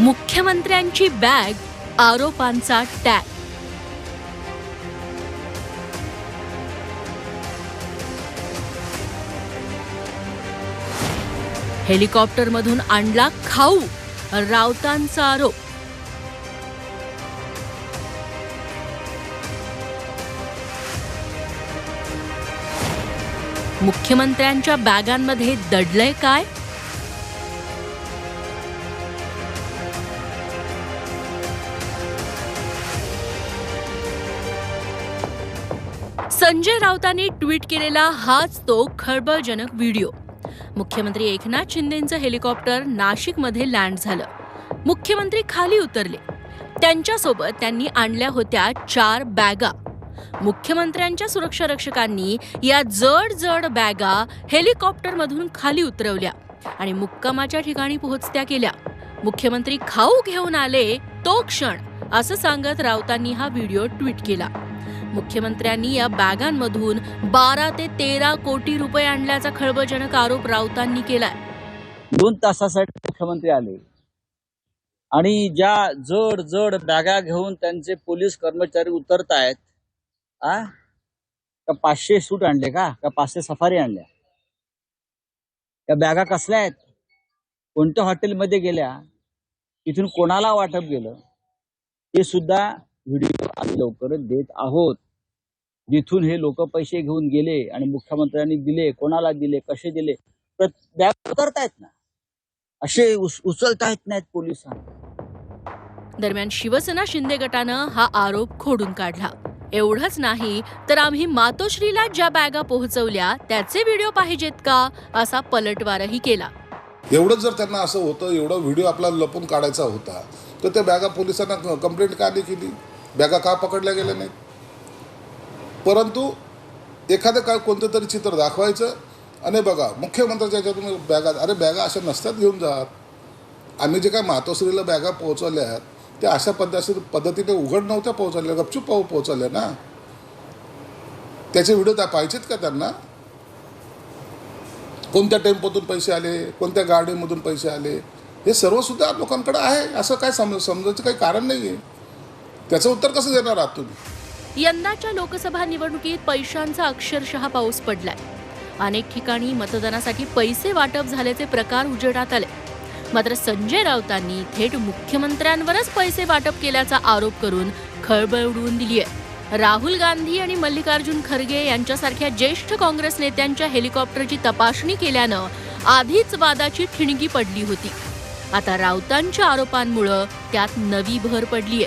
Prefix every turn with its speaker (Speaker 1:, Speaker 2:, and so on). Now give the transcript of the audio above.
Speaker 1: मुख्यमंत्र्यांची बॅग आरोपांचा टॅग. हेलिकॉप्टरमधून आणला खाऊ रावतांचा आरोप. मुख्यमंत्र्यांच्या बॅगांमध्ये दडलंय काय? संजय राऊतांनी ट्विट केलेला हाच तो खळबळजनक व्हिडिओ. मुख्यमंत्री एकनाथ शिंदेचं हेलिकॉप्टर नाशिकमध्ये लँड झालं. मुख्यमंत्री खाली उतरले. त्यांच्यासोबत त्यांनी आणल्या होत्या चार बॅगा. मुख्यमंत्र्यांच्या सुरक्षा रक्षकांनी या जड जड बॅगा हेलिकॉप्टरमधून खाली उतरवल्या आणि मुक्कामाच्या ठिकाणी पोहोचत्या केल्या. मुख्यमंत्री खाऊ घेऊन आले तो क्षण असं सांगत राऊतांनी हा व्हिडिओ ट्विट केला. मुख्यमंत्र्यांनी या बॅगांमधून बारा ते तेरा कोटी रुपये आणल्याचा खळबळजनक आरोप राऊतांनी केलाय.
Speaker 2: दोन तासासाठी मुख्यमंत्री आले. आणि ज्या जड जड बॅगा घेऊन त्यांचे पोलीस कर्मचारी उतरत आहेत आ? का पाचशे सूट आणले का? का पाचशे सफारी आणल्या? त्या बॅगा कसल्या आहेत? कोणत्या हॉटेलमध्ये गेल्या? इथून कोणाला वाटप गेलं हे सुद्धा व्हिडिओ आम्ही लवकरच देत आहोत. जिथून हे लोक पैसे घेऊन गेले आणि मुख्यमंत्र्यांनी दिले कोणाला दिले कसे दिले तर बॅग उतरतायत ना. असे उच- उचलता येत नाहीत पोलिसांना.
Speaker 1: दरम्यान शिवसेना शिंदे गटानं हा आरोप खोडून काढला. एवढंच नाही तर आम्ही मातोश्रीला ज्या बॅगा पोहोचवल्या त्याचे व्हिडिओ पाहिजेत का असा पलटवारही केला.
Speaker 3: एवढंच जर त्यांना असं होतं एवढा व्हिडिओ आपल्याला लपून काढायचा होता तर त्या बॅगा पोलिसांना कंप्लेंट का नाही केली? बॅगा का पकडल्या गेल्या नाहीत? परंतु एखादं काय कोणतं तरी चित्र दाखवायचं आणि बघा मुख्यमंत्र्याच्या याच्यातून बॅगा अरे बॅगा अशा नसतात घेऊन जात. आम्ही जे काय मातोश्रीला बॅगा पोहोचवल्यात त्या अशा पद्धती पद्धतीने उघड नव्हत्या पोहोचवल्या गपचूप पाहू पोहोचवल्या ना. त्याचे व्हिडिओ त्या पाहिजेत का त्यांना? कोणत्या टेम्पोतून पैसे आले कोणत्या गाडीमधून पैसे आले? हे सर्व सुद्धा लोकांकडे आहे. असं काय समज समजायचं काही कारण नाही आहे त्याचं उत्तर कसं देणार आहात तुम्ही?
Speaker 1: यंदाच्या लोकसभा निवडणुकीत पैशांचा अक्षरशः पाऊस पडलाय. अनेक ठिकाणी मतदानासाठी पैसे वाटप झाल्याचे प्रकार उजेडात आले. मात्र संजय राऊतांनी थेट मुख्यमंत्र्यांवरच पैसे वाटप केल्याचा आरोप करून खळबळ उडवून दिली आहे राहुल गांधी आणि मल्लिकार्जुन खरगे यांच्यासारख्या ज्येष्ठ काँग्रेस नेत्यांच्या हेलिकॉप्टरची तपासणी केल्यानं आधीच वादाची ठिणगी पडली होती. आता राऊतांच्या आरोपांमुळं त्यात नवी भर पडलीय.